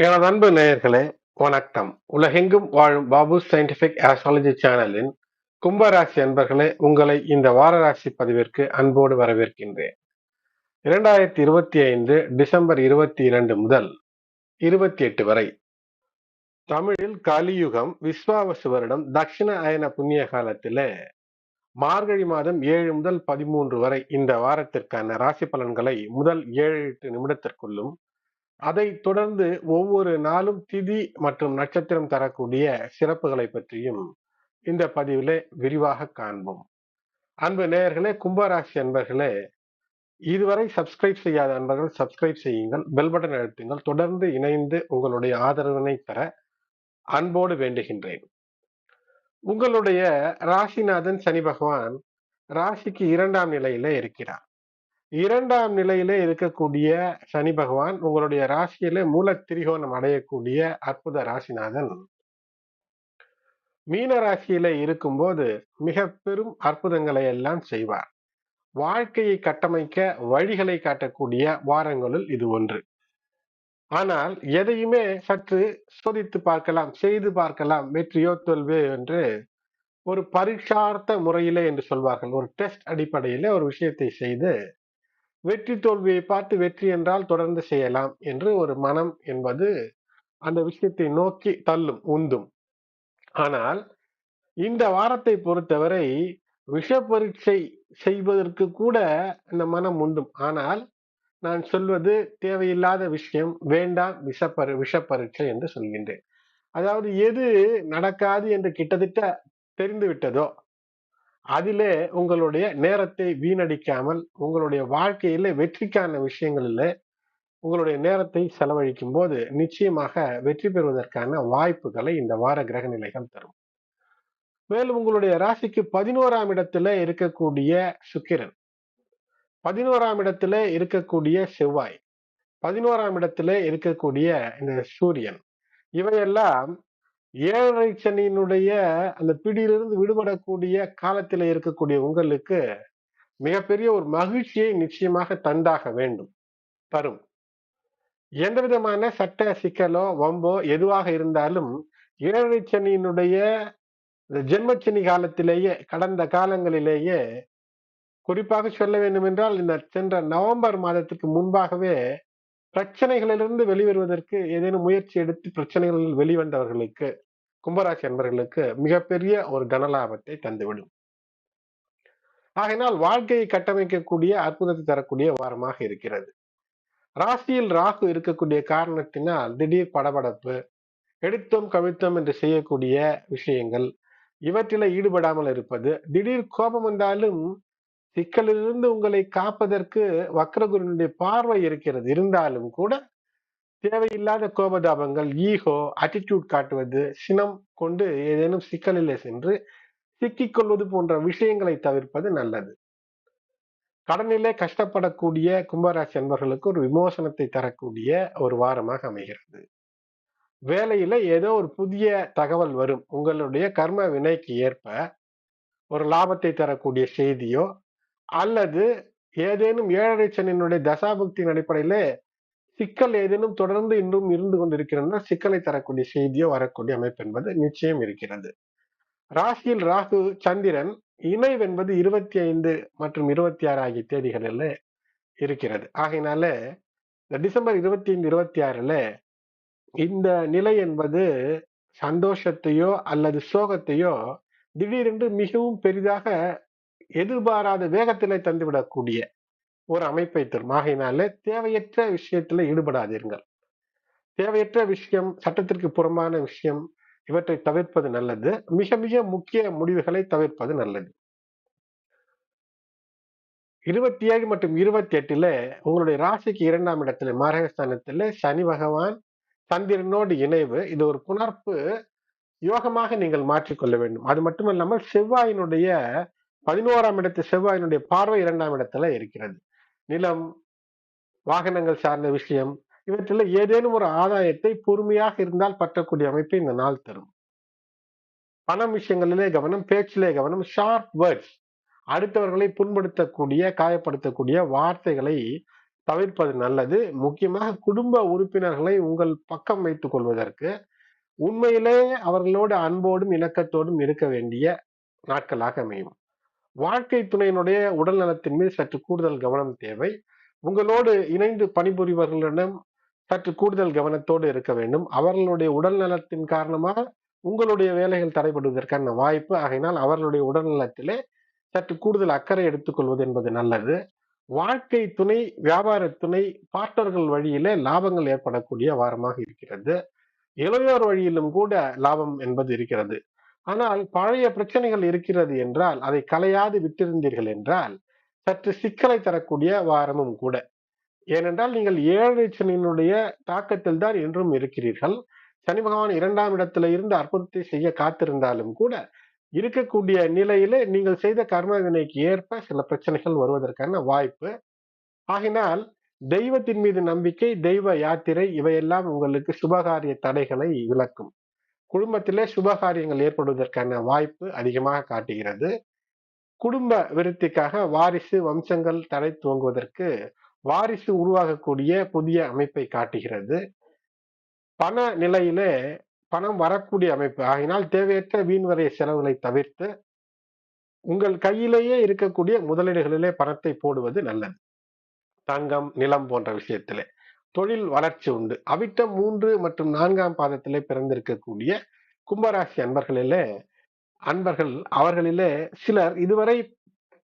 எனது அன்பு நேயர்களே வணக்கம். உலகெங்கும் வாழும் பாபு சயின்டிபிக் ஆஸ்ட்ராலஜி சேனலின் கும்பராசி அன்பர்களே உங்களை இந்த வார ராசி பதிவிற்கு அன்போடு வரவேற்கின்றேன். இரண்டாயிரத்தி இருபத்தி ஐந்து டிசம்பர் இருபத்தி இரண்டு முதல் இருபத்தி எட்டு வரை. தமிழில் கலியுகம் விஸ்வாவசு வருடம் தட்சிண அயன புண்ணிய காலத்திலே மார்கழி மாதம் ஏழு முதல் பதிமூன்று வரை இந்த வாரத்திற்கான ராசி பலன்களை முதல் ஏழு எட்டு நிமிடத்திற்குள்ளும் அதை தொடர்ந்து ஒவ்வொரு நாளும் திதி மற்றும் நட்சத்திரம் தரக்கூடிய சிறப்புகளை பற்றியும் இந்த பதிவிலே விரிவாக காண்போம். அன்பு நேயர்களே கும்பராசி அன்பர்களே இதுவரை சப்ஸ்கிரைப் செய்யாத அன்பர்கள் சப்ஸ்கிரைப் செய்யுங்கள். பெல் பட்டன் அழுத்துங்கள். தொடர்ந்து இணைந்து உங்களுடைய ஆதரவினை தர அன்போடு வேண்டுகின்றேன். உங்களுடைய ராசிநாதன் சனி பகவான் ராசிக்கு இரண்டாம் நிலையில இருக்கிறார். இரண்டாம் நிலையிலே இருக்கக்கூடிய சனி பகவான் உங்களுடைய ராசியில மூல திரிகோணம் அடையக்கூடிய அற்புத ராசிநாதன். மீன ராசியில இருக்கும்போது மிக பெரும் அற்புதங்களை எல்லாம் செய்வார். வாழ்க்கையை கட்டமைக்க வழிகளை காட்டக்கூடிய வாரங்களுள் இது ஒன்று. ஆனால் எதையுமே சற்று சோதித்து பார்க்கலாம் செய்து பார்க்கலாம் வெற்றியோ தோல்வியோ என்று ஒரு பரீட்சார்த்த முறையிலே என்று சொல்வார்கள். ஒரு டெஸ்ட் அடிப்படையில ஒரு விஷயத்தை செய்து வெற்றி தோல்வியை பார்த்து வெற்றி என்றால் தொடர்ந்து செய்யலாம் என்று ஒரு மனம் என்பது அந்த விஷயத்தை நோக்கி தள்ளும் உந்தும். ஆனால் இந்த வாரத்தை பொறுத்தவரை விஷ பரீட்சை செய்வதற்கு கூட இந்த மனம் உண்டும் ஆனால் நான் சொல்வது தேவையில்லாத விஷயம் வேண்டாம் விஷப்பரு விஷ பரீட்சை என்று சொல்கின்றேன். அதாவது எது நடக்காது என்று கிட்டத்தட்ட தெரிந்து விட்டதோ அதிலே உங்களுடைய நேரத்தை வீணடிக்காமல் உங்களுடைய வாழ்க்கையில வெற்றிக்கான விஷயங்களில் உங்களுடைய நேரத்தை செலவழிக்கும் போது நிச்சயமாக வெற்றி பெறுவதற்கான வாய்ப்புகளை இந்த வார கிரக நிலைகள் தரும். மேலும் உங்களுடைய ராசிக்கு பதினோராம் இடத்துல இருக்கக்கூடிய சுக்கிரன் பதினோராம் இடத்துல இருக்கக்கூடிய செவ்வாய் பதினோராம் இடத்துல இருக்கக்கூடிய இந்த சூரியன் இவையெல்லாம் ஏழரை சனியினுடைய அந்த பிடியிலிருந்து விடுபடக்கூடிய காலத்தில் இருக்கக்கூடிய உங்களுக்கு மிகப்பெரிய ஒரு மகிழ்ச்சியை நிச்சயமாக தந்தாக வேண்டும் தரும். எந்த விதமான சட்ட சிக்கலோ வம்போ எதுவாக இருந்தாலும் ஏழரை சனியினுடைய ஜென்மச்சனி காலத்திலேயே கடந்த காலங்களிலேயே குறிப்பாக சொல்ல வேண்டும் என்றால் இந்த சென்ற நவம்பர் மாதத்துக்கு முன்பாகவே பிரச்சனைகளிலிருந்து வெளிவருவதற்கு ஏதேனும் முயற்சி எடுத்து பிரச்சனைகளில் வெளிவந்தவர்களுக்கு கும்பராசி அன்பர்களுக்கு மிகப்பெரிய ஒரு கனலாபத்தை தந்துவிடும். ஆகையினால் வாழ்க்கையை கட்டமைக்கக்கூடிய அற்புதத்தை தரக்கூடிய வாரமாக இருக்கிறது. ராசியில் ராகு இருக்கக்கூடிய காரணத்தினால் திடீர் படபடப்பு எடுத்தோம் கவிழ்த்தோம் என்று செய்யக்கூடிய விஷயங்கள் இவற்றில ஈடுபடாமல் இருப்பது திடீர் கோபம் வந்தாலும் சிக்கலிலிருந்து உங்களை காப்பதற்கு வக்ரகுருனுடைய பார்வை இருக்கிறது. இருந்தாலும் கூட தேவையில்லாத கோபதாபங்கள் ஈகோ அட்டிடியூட் காட்டுவது சினம் கொண்டு ஏதேனும் சிக்கலிலே சென்று சிக்கிக்கொள்வது போன்ற விஷயங்களை தவிர்ப்பது நல்லது. கடனிலே கஷ்டப்படக்கூடிய கும்பராசி அன்பர்களுக்கு ஒரு விமோசனத்தை தரக்கூடிய ஒரு வாரமாக அமைகிறது. வேலையில ஏதோ ஒரு புதிய தகவல் வரும். உங்களுடைய கர்ம வினைக்கு ஏற்ப ஒரு லாபத்தை தரக்கூடிய செய்தியோ அல்லது ஏதேனும் ஏழரை சனியினுடைய தசாபக்தியின் அடிப்படையிலே சிக்கல் ஏதேனும் தொடர்ந்து இன்றும் இருந்து கொண்டிருக்கிறதுனா சிக்கலை தரக்கூடிய செய்தியோ வரக்கூடிய அமைப்பு என்பது நிச்சயம் இருக்கிறது. ராசியில் ராகு சந்திரன் இணைவு என்பது இருபத்தி ஐந்து மற்றும் இருபத்தி ஆறு ஆகிய தேதிகளில் இருக்கிறது. ஆகையினால இந்த டிசம்பர் இருபத்தி ஐந்து இருபத்தி ஆறுல இந்த நிலை என்பது சந்தோஷத்தையோ அல்லது சோகத்தையோ திடீரென்று மிகவும் பெரிதாக எதிர்பாராத வேகத்திலே தந்துவிடக்கூடிய ஒரு அமைப்பை தரும். ஆகையினாலே தேவையற்ற விஷயத்துல ஈடுபடாதீர்கள். தேவையற்ற விஷயம் சட்டத்திற்கு புறமான விஷயம் இவற்றை தவிர்ப்பது நல்லது. மிக மிக முக்கிய முடிவுகளை தவிர்ப்பது நல்லது. இருபத்தி ஏழு மற்றும் இருபத்தி எட்டுல உங்களுடைய ராசிக்கு இரண்டாம் இடத்துல மாரகஸ்தானத்துல சனி பகவான் சந்திரனோடு இணைவு. இது ஒரு புணர்ப்பு யோகமாக நீங்கள் மாற்றிக்கொள்ள வேண்டும். அது மட்டுமல்லாமல் செவ்வாயினுடைய பதினோராம் இடத்து செவ்வாயினுடைய பார்வை இரண்டாம் இடத்துல இருக்கிறது. நிலம் வாகனங்கள் சார்ந்த விஷயம் இவற்றில் ஏதேனும் ஒரு ஆதாயத்தை பொறுமையாக இருந்தால் பற்றக்கூடிய அமைப்பை இந்த நாள் தரும். பணம் விஷயங்களிலே கவனம் பேச்சிலே கவனம் ஷார்ப் வேர்ட்ஸ் அடுத்தவர்களை புண்படுத்தக்கூடிய காயப்படுத்தக்கூடிய வார்த்தைகளை தவிர்ப்பது நல்லது. முக்கியமாக குடும்ப உறுப்பினர்களை உங்கள் பக்கம் வைத்துக் கொள்வதற்கு உண்மையிலே அவர்களோடு அன்போடும் இணக்கத்தோடும் இருக்க வேண்டிய நாட்களாக அமையும். வாழ்க்கை துணையினுடைய உடல் நலத்தின் மீது சற்று கூடுதல் கவனம் தேவை. உங்களோடு இணைந்து பணிபுரிவர்களிடம் சற்று கூடுதல் கவனத்தோடு இருக்க வேண்டும். அவர்களுடைய உடல் நலத்தின் காரணமாக உங்களுடைய வேலைகள் தடைபடுவதற்கான வாய்ப்பு. ஆகையினால் அவர்களுடைய உடல் நலத்திலே சற்று கூடுதல் அக்கறை எடுத்துக்கொள்வது என்பது நல்லது. வாழ்க்கை துணை வியாபார துணை பார்ட்னர்கள் வழியிலே லாபங்கள் ஏற்படக்கூடிய வாரமாக இருக்கிறது. இளையோர் வழியிலும் கூட லாபம் என்பது இருக்கிறது. ஆனால் பழைய பிரச்சனைகள் இருக்கிறது என்றால் அதை களையாது விட்டிருந்தீர்கள் என்றால் சற்று சிக்கலை தரக்கூடிய வாரமும் கூட. ஏனென்றால் நீங்கள் ஏழரை சனியினுடைய தாக்கத்தில் தான் என்றும் இருக்கிறீர்கள். சனி பகவான் இரண்டாம் இடத்துல இருந்து அற்புதத்தை செய்ய காத்திருந்தாலும் கூட இருக்கக்கூடிய நிலையில நீங்கள் செய்த கர்ம வினைக்கு ஏற்ப சில பிரச்சனைகள் வருவதற்கான வாய்ப்பு. ஆகினால் தெய்வத்தின் மீது நம்பிக்கை தெய்வ யாத்திரை இவையெல்லாம் உங்களுக்கு சுபகாரிய தடைகளை விளக்கும். குடும்பத்திலே சுபகாரியங்கள் ஏற்படுவதற்கான வாய்ப்பு அதிகமாக காட்டுகிறது. குடும்ப விருத்திக்காக வாரிசு வம்சங்கள் தடை துவங்குவதற்கு வாரிசு உருவாகக்கூடிய புதிய அமைப்பை காட்டுகிறது. பண நிலையிலே பணம் வரக்கூடிய அமைப்பு. ஆகினால் தேவையற்ற வீண்வரைய செலவுகளை தவிர்த்து உங்கள் கையிலேயே இருக்கக்கூடிய முதலீடுகளிலே பணத்தை போடுவது நல்லது. தங்கம் நிலம் போன்ற விஷயத்திலே. தொழில் வளர்ச்சி உண்டு. அவிட்டம் மூன்று மற்றும் நான்காம் பாதத்திலே பிறந்திருக்கக்கூடிய கும்பராசி அன்பர்களிலே அன்பர்கள் அவர்களிலே சிலர் இதுவரை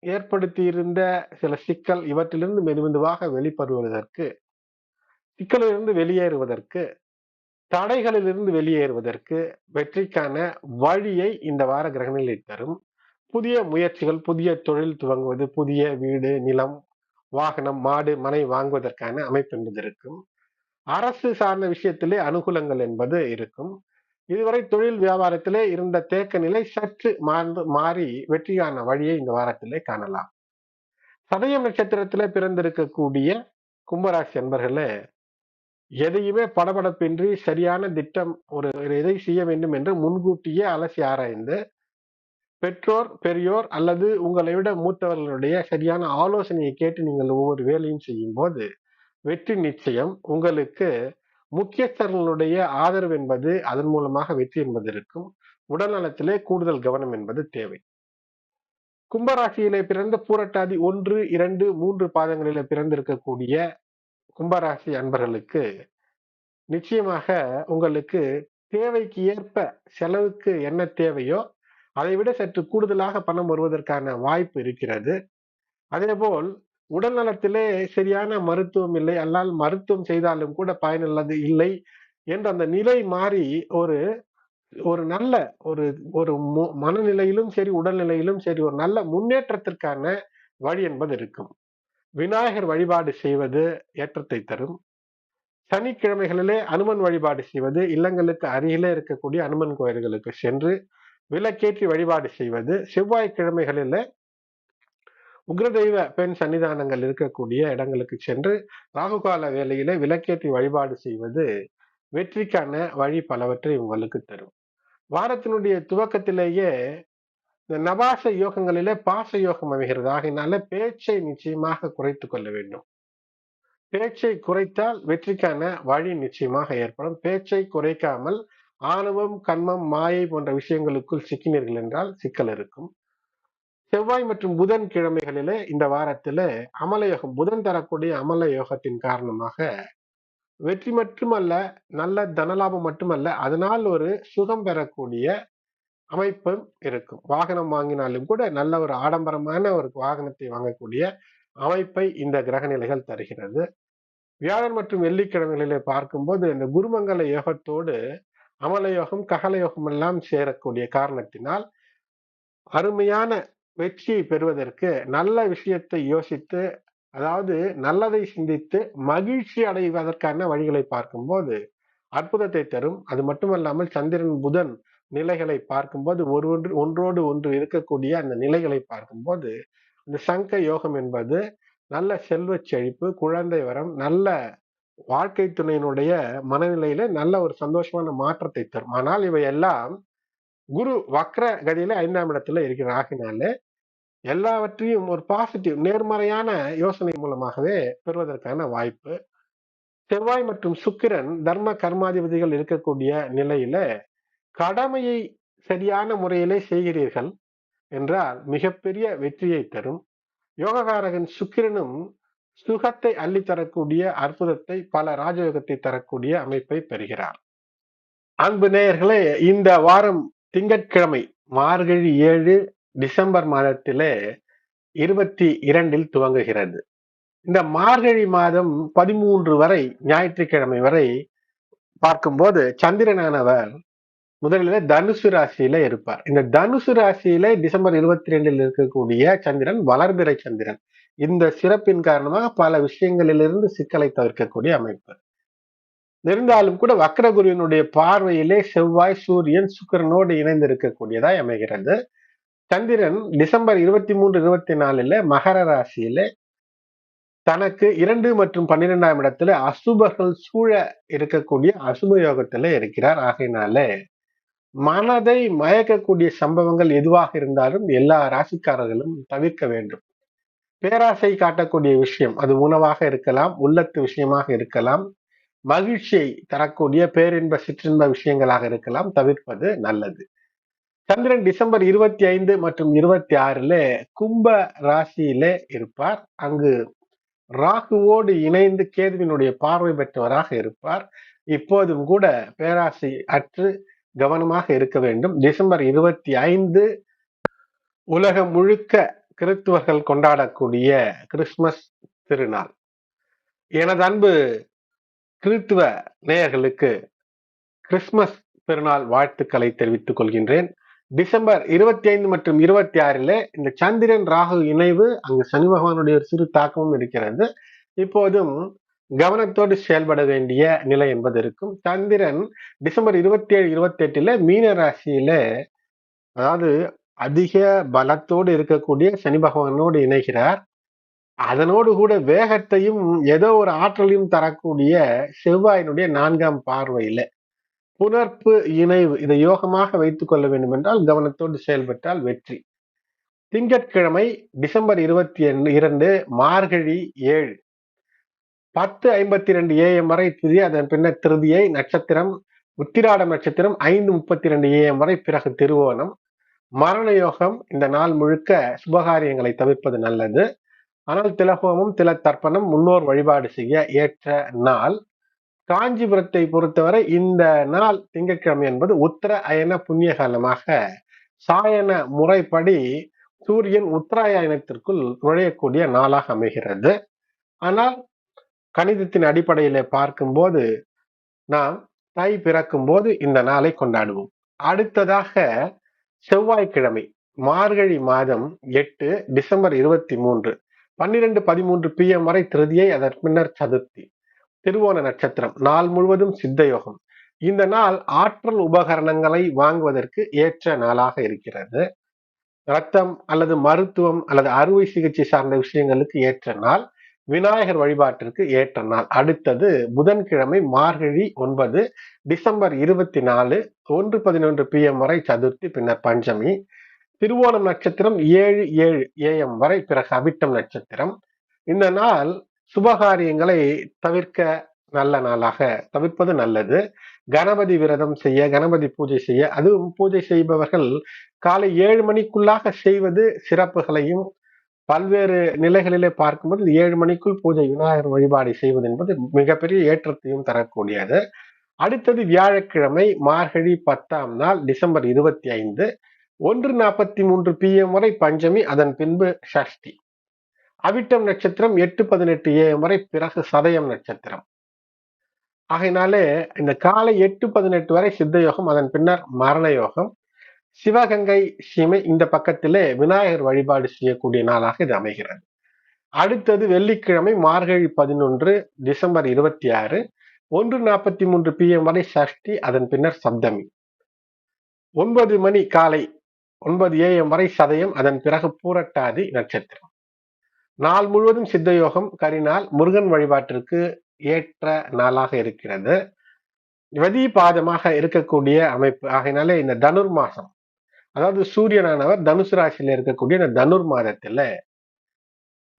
ஏற்படுத்தியிருந்த சில சிக்கல் இவற்றிலிருந்து மெதுமெதுவாக வெளிப்படுவதற்கு சிக்கலிலிருந்து வெளியேறுவதற்கு தடைகளிலிருந்து வெளியேறுவதற்கு வெற்றிக்கான வழியை இந்த வார கிரகநிலை தரும். புதிய முயற்சிகள் புதிய தொழில் துவங்குவது புதிய வீடு நிலம் வாகனம் மாடு மனை வாங்குவதற்கான அமைப்பு என்பது இருக்கும். அரசு சார்ந்த விஷயத்திலே அனுகூலங்கள் என்பது இருக்கும். இதுவரை தொழில் வியாபாரத்திலே இருந்த தேக்க நிலை சற்று மாறு மாறி வெற்றியான வழியை இந்த வாரத்திலே காணலாம். சதயம் நட்சத்திரத்திலே பிறந்திருக்கக்கூடிய கும்பராசி அன்பர்களே எதையுமே படபடப்பின்றி சரியான திட்டம் ஒரு எதை செய்ய வேண்டும் என்று முன்கூட்டியே அலசி ஆராய்ந்து பெற்றோர் பெரியோர் அல்லது உங்களை விட மூத்தவர்களுடைய சரியான ஆலோசனையை கேட்டு நீங்கள் ஒவ்வொரு வேலையும் செய்யும் போது வெற்றி நிச்சயம் உங்களுக்கு முக்கியஸ்தர்களுடைய ஆதரவு என்பது அதன் மூலமாக வெற்றி என்பது இருக்கும். உடல் நலத்திலே கூடுதல் கவனம் என்பது தேவை. கும்பராசியிலே பிறந்த பூரட்டாதி ஒன்று இரண்டு மூன்று பாதங்களில பிறந்திருக்கக்கூடிய கும்பராசி அன்பர்களுக்கு நிச்சயமாக உங்களுக்கு தேவைக்கு ஏற்ப செலவுக்கு என்ன தேவையோ அதை விட சற்று கூடுதலாக பணம் வருவதற்கான வாய்ப்பு இருக்கிறது. அதேபோல் உடல் நலத்திலே சரியான மருத்துவம் இல்லை. அல்லால் மருத்துவம் செய்தாலும் கூட பயனுள்ளது இல்லை என்ற அந்த நிலை மாறி ஒரு ஒரு நல்ல ஒரு ஒரு மனநிலையிலும் சரி உடல்நிலையிலும் சரி ஒரு நல்ல முன்னேற்றத்திற்கான வழி என்பது இருக்கும். விநாயகர் வழிபாடு செய்வது ஏற்றத்தை தரும். சனிக்கிழமைகளிலே அனுமன் வழிபாடு செய்வது இல்லங்களுக்கு அருகிலே இருக்கக்கூடிய அனுமன் கோயில்களுக்கு சென்று விளக்கேற்றி வழிபாடு செய்வது செவ்வாய்க்கிழமைகளிலே உக்ரதெய்வ பெண் சன்னிதானங்கள் இருக்கக்கூடிய இடங்களுக்கு சென்று ராகுகால வேலையில விளக்கேற்றி வழிபாடு செய்வது வெற்றிக்கான வழி பலவற்றை உங்களுக்கு தரும். வாரத்தினுடைய துவக்கத்திலேயே இந்த நபாச யோகங்களிலே பாச யோகம் அமைகிறது. ஆகினால பேச்சை நிச்சயமாக குறைத்து கொள்ள வேண்டும். பேச்சை குறைத்தால் வெற்றிக்கான வழி நிச்சயமாக ஏற்படும். பேச்சை குறைக்காமல் ஆணவம் கண்மம் மாயை போன்ற விஷயங்களுக்குள் சிக்கினீர்கள் என்றால் சிக்கல் இருக்கும். செவ்வாய் மற்றும் புதன் கிழமைகளிலே இந்த வாரத்திலே அமல யோகம் புதன் தரக்கூடிய அமல யோகத்தின் காரணமாக வெற்றி மட்டுமல்ல நல்ல தனலாபம் மட்டுமல்ல அதனால் ஒரு சுகம் பெறக்கூடிய அமைப்பும் இருக்கும். வாகனம் வாங்கினாலும் கூட நல்ல ஒரு ஆடம்பரமான ஒரு வாகனத்தை வாங்கக்கூடிய அமைப்பை இந்த கிரக நிலைகள் தருகிறது. வியாழன் மற்றும் வெள்ளிக்கிழமைகளிலே பார்க்கும்போது இந்த குருமங்கல யோகத்தோடு அமலயோகம் ககலயோகம் எல்லாம் சேரக்கூடிய காரணத்தினால் அருமையான வெற்றியை பெறுவதற்கு நல்ல விஷயத்தை யோசித்து அதாவது நல்லதை சிந்தித்து மகிழ்ச்சி அடைவதற்கான வழிகளை பார்க்கும்போது அற்புதத்தை தரும். அது மட்டுமல்லாமல் சந்திரன் புதன் நிலைகளை பார்க்கும்போது ஒரு ஒன்று ஒன்றோடு ஒன்று இருக்கக்கூடிய அந்த நிலைகளை பார்க்கும்போது இந்த சங்க யோகம் என்பது நல்ல செல்வ செழிப்பு குழந்தை வரம் நல்ல வாழ்க்கை துணையினுடைய மனநிலையில நல்ல ஒரு சந்தோஷமான மாற்றத்தை தரும். ஆனால் இவையெல்லாம் குரு வக்ர கதியில ஐந்தாம் இடத்துல இருக்கிற ஆகினால எல்லாவற்றையும் ஒரு பாசிட்டிவ் நேர்மறையான யோசனை மூலமாகவே பெறுவதற்கான வாய்ப்பு. செவ்வாய் மற்றும் சுக்கிரன் தர்ம கர்மாதிபதிகள் இருக்கக்கூடிய நிலையில கடமையை சரியான முறையிலே செய்கிறீர்கள் என்றால் மிகப்பெரிய வெற்றியை தரும். யோககாரகன் சுக்கிரனும் சுகத்தை அள்ளித்தரக்கூடிய அற்புதத்தை பல ராஜயோகத்தை தரக்கூடிய அமைப்பை பெறுகிறார். அன்பு நேயர்களே இந்த வாரம் திங்கட்கிழமை மார்கழி ஏழு டிசம்பர் மாதத்திலே இருபத்தி இரண்டில் துவங்குகிறது. இந்த மார்கழி மாதம் பதிமூன்று வரை ஞாயிற்றுக்கிழமை வரை பார்க்கும்போது சந்திரனானவர் முதலில் தனுசு ராசியில இருப்பார். இந்த தனுசு ராசியில டிசம்பர் இருபத்தி ரெண்டில் இருக்கக்கூடிய சந்திரன் வளர்பிறை சந்திரன். இந்த சிறப்பின் காரணமாக பல விஷயங்களிலிருந்து சிக்கலை தவிர்க்கக்கூடிய அமைப்பு. இருந்தாலும் கூட வக்ரகுருவினுடைய பார்வையிலே செவ்வாய் சூரியன் சுக்கரனோடு இணைந்து இருக்கக்கூடியதாய் அமைகிறது. சந்திரன் டிசம்பர் இருபத்தி மூன்று இருபத்தி நாலுல மகர ராசியில தனக்கு இரண்டு மற்றும் பன்னிரெண்டாம் இடத்துல அசுபர்கள் சூழ இருக்கக்கூடிய அசுப யோகத்துல இருக்கிறார். ஆகையினால மனதை மயக்கக்கூடிய சம்பவங்கள் எதுவாக இருந்தாலும் எல்லா ராசிக்காரர்களும் தவிர்க்க வேண்டும். பேராசை காட்டக்கூடிய விஷயம் அது உணவாக இருக்கலாம் உள்ளத்து விஷயமாக இருக்கலாம். மகிழ்ச்சியை தரக்கூடிய பேரின்ப சிற்றின்ப விஷயங்களாக இருக்கலாம் தவிர்ப்பது நல்லது. சந்திரன் டிசம்பர் இருபத்தி ஐந்து மற்றும் இருபத்தி ஆறுல கும்ப ராசியில இருப்பார். அங்கு ராகுவோடு இணைந்து கேதுவினுடைய பார்வை பெற்றவராக இருப்பார். இப்போதும் கூட பேராசை அற்று கவனமாக இருக்க வேண்டும். டிசம்பர் இருபத்தி ஐந்து உலகம் முழுக்க கிறிஸ்துவர்கள் கொண்டாடக்கூடிய கிறிஸ்துமஸ் திருநாள். எனது அன்பு கிறிஸ்துவ நேயர்களுக்கு கிறிஸ்துமஸ் பெருநாள் வாழ்த்துக்களை தெரிவித்துக் கொள்கின்றேன். டிசம்பர் இருபத்தி ஐந்து மற்றும் இருபத்தி ஆறில் இந்த சந்திரன் ராகு இணைவு அங்கு சனி பகவானுடைய ஒரு சிறு தாக்கமும் இருக்கிறது. இப்போதும் கவனத்தோடு செயல்பட வேண்டிய நிலை என்பது இருக்கும். சந்திரன் டிசம்பர் இருபத்தி ஏழு இருபத்தி எட்டுல மீன ராசியில அதாவது அதிக பலத்தோடு இருக்கக்கூடிய சனி பகவானோடு இணைகிறார். அதனோடு கூட வேகத்தையும் ஏதோ ஒரு ஆற்றலையும் தரக்கூடிய செவ்வாயினுடைய நான்காம் பார்வையில. புணர்ப்பு இணைவு இதை யோகமாக வைத்துக் கொள்ள வேண்டும் என்றால் கவனத்தோடு செயல்பட்டால் வெற்றி. திங்கட்கிழமை டிசம்பர் இருபத்தி இரண்டு மார்கழி ஏழு. பத்து ஐம்பத்தி ரெண்டு ஏஎம் வரை திதி அதன் பின்னர் திருதியை நட்சத்திரம் உத்திராட நட்சத்திரம் ஐந்து முப்பத்தி ரெண்டு ஏஎம் வரை பிறகு திருவோணம். மரண யோகம் இந்த நாள் முழுக்க சுபகாரியங்களை தவிர்ப்பது நல்லது. ஆனால் திலகோமம் தில தர்ப்பணம் முன்னோர் வழிபாடு செய்ய ஏற்ற நாள். காஞ்சிபுரத்தை பொறுத்தவரை இந்த நாள் திங்கட்கிழமை என்பது உத்தர அயன புண்ணிய காலமாக சாயன முறைப்படி சூரியன் உத்தராயணத்திற்குள் நுழையக்கூடிய நாளாக அமைகிறது. ஆனால் கணிதத்தின் அடிப்படையில பார்க்கும்போது நாம் தை பிறக்கும் போது இந்த நாளை கொண்டாடுவோம். அடுத்ததாக செவ்வாய்க்கிழமை மார்கழி மாதம் எட்டு டிசம்பர் இருபத்தி மூன்று பன்னிரெண்டு பதிமூன்று பி எம் வரை திருதியை அதன் பின்னர் சதுர்த்தி திருவோண நட்சத்திரம் நாள் முழுவதும் சித்தயோகம். இந்த நாள் ஆற்றல் உபகரணங்களை வாங்குவதற்கு ஏற்ற நாளாக இருக்கிறது. ரத்தம் அல்லது மருத்துவம் அல்லது அறுவை சிகிச்சை சார்ந்த விஷயங்களுக்கு ஏற்ற நாள். விநாயகர் வழிபாட்டிற்கு ஏற்ற நாள். அடுத்தது புதன்கிழமை மார்கழி ஒன்பது டிசம்பர் இருபத்தி நாலு ஒன்று பதினொன்று பிஎம் வரை சதுர்த்தி பின்னர் பஞ்சமி. திருவோணம் நட்சத்திரம் ஏழு ஏழு ஏஎம் வரை பிறகு அபிட்டம் நட்சத்திரம். இந்த நாள் சுபகாரியங்களை தவிர்க்க நல்ல நாளாக தவிர்ப்பது நல்லது. கணபதி விரதம் செய்ய கணபதி பூஜை செய்ய அதுவும் பூஜை செய்பவர்கள் காலை ஏழு மணிக்குள்ளாக செய்வது சிறப்புகளையும் பல்வேறு நிலைகளிலே பார்க்கும்போது ஏழு மணிக்குள் பூஜை விநாயகர் வழிபாடு செய்வது என்பது மிகப்பெரிய ஏற்றத்தையும் தரக்கூடியது. அடுத்தது வியாழக்கிழமை மார்கழி பத்தாம் நாள் டிசம்பர் இருபத்தி ஐந்து ஒன்று நாற்பத்தி மூன்று பிஎம் வரை பஞ்சமி அதன் பின்பு ஷஷ்டி. அவிட்டம் நட்சத்திரம் எட்டு பதினெட்டு ஏஎம் வரை பிறகு சதயம் நட்சத்திரம். ஆகையினாலே இந்த காலை எட்டு பதினெட்டு வரை சித்த யோகம் அதன் பின்னர் மரண யோகம் சிவகங்கை சீமை இந்த பக்கத்திலே விநாயகர் வழிபாடு செய்யக்கூடிய நாளாக இது அமைகிறது. அடுத்தது வெள்ளிக்கிழமை மார்கழி பதினொன்று டிசம்பர் இருபத்தி ஆறு ஒன்று நாற்பத்தி மூன்று பி எம் வரை சஷ்டி அதன் பின்னர் சப்தமி. ஒன்பது மணி காலை ஒன்பது ஏஎம் வரை சதயம் அதன் பிறகு பூரட்டாதி நட்சத்திரம். நாள் முழுவதும் சித்தயோகம் கரிநாள் முருகன் வழிபாட்டிற்கு ஏற்ற நாளாக இருக்கிறது. வதி பாதமாக இருக்கக்கூடிய அமைப்பு ஆகையினாலே இந்த தனுர் மாசம் அதாவது சூரியனானவர் தனுசு ராசியில இருக்கக்கூடிய இந்த தனுர் மாதத்துல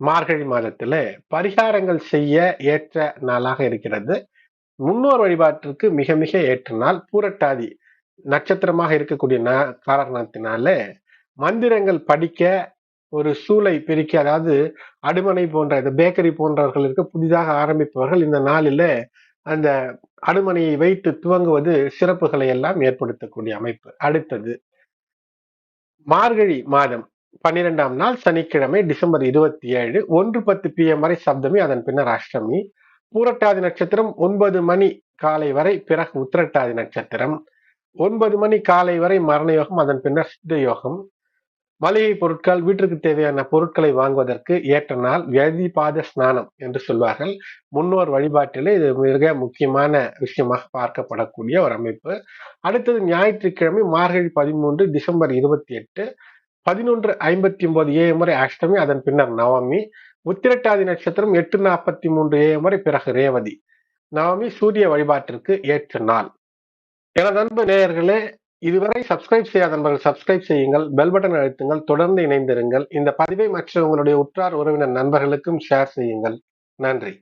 மார்கழி மாதத்துல பரிகாரங்கள் செய்ய ஏற்ற நாளாக இருக்கிறது. முன்னோர் வழிபாட்டிற்கு மிக மிக ஏற்ற நாள். பூரட்டாதி நட்சத்திரமாக இருக்கக்கூடிய காரணத்தினால மந்திரங்கள் படிக்க ஒரு சூளை பிரிக்க அதாவது அடுமனை போன்ற இந்த பேக்கரி போன்றவர்களுக்கு புதிதாக ஆரம்பிப்பவர்கள் இந்த நாளில அந்த அடுமனையை வைத்து துவங்குவது சிறப்புகளை எல்லாம் ஏற்படுத்தக்கூடிய அமைப்பு. அடுத்தது மார்கழி மாதம் பன்னிரெண்டாம் நாள் சனிக்கிழமை டிசம்பர் இருபத்தி ஏழு ஒன்று பத்து பி எம் வரை சப்தமி அதன் பின்னர் அஷ்டமி. பூரட்டாதி நட்சத்திரம் ஒன்பது மணி காலை வரை பிறகு உத்திரட்டாதி நட்சத்திரம். ஒன்பது மணி காலை வரை மரண யோகம் அதன் பின்னர் சித்த யோகம். மளிகை பொருட்கள் வீட்டிற்கு தேவையான பொருட்களை வாங்குவதற்கு ஏற்ற நாள் பாத ஸ்நானம் என்று சொல்வார்கள். முன்னோர் வழிபாட்டிலே இது மிக முக்கியமான விஷயமாக பார்க்கப்படக்கூடிய ஒரு அமைப்பு. அடுத்தது ஞாயிற்றுக்கிழமை மார்கழி பதிமூன்று டிசம்பர் இருபத்தி எட்டு பதினொன்று ஐம்பத்தி ஒன்பது ஏஎம் வரை அஷ்டமி அதன் பின்னர் நவமி உத்திரட்டாதி நட்சத்திரம் எட்டு நாற்பத்தி மூன்று ஏஎம் வரை பிறகு ரேவதி. நவமி சூரிய வழிபாட்டிற்கு ஏற்ற நாள். எனது அன்பு நேயர்களே இதுவரை சப்ஸ்கிரைப் செய்யாத நண்பர்கள் சப்ஸ்கிரைப் செய்யுங்கள் பெல் பட்டன் அழுத்துங்கள் தொடர்ந்து இணைந்திருங்கள். இந்த பதிவை மற்ற உங்களுடைய உற்றார் உறவினர் நண்பர்களுக்கும் ஷேர் செய்யுங்கள். நன்றி.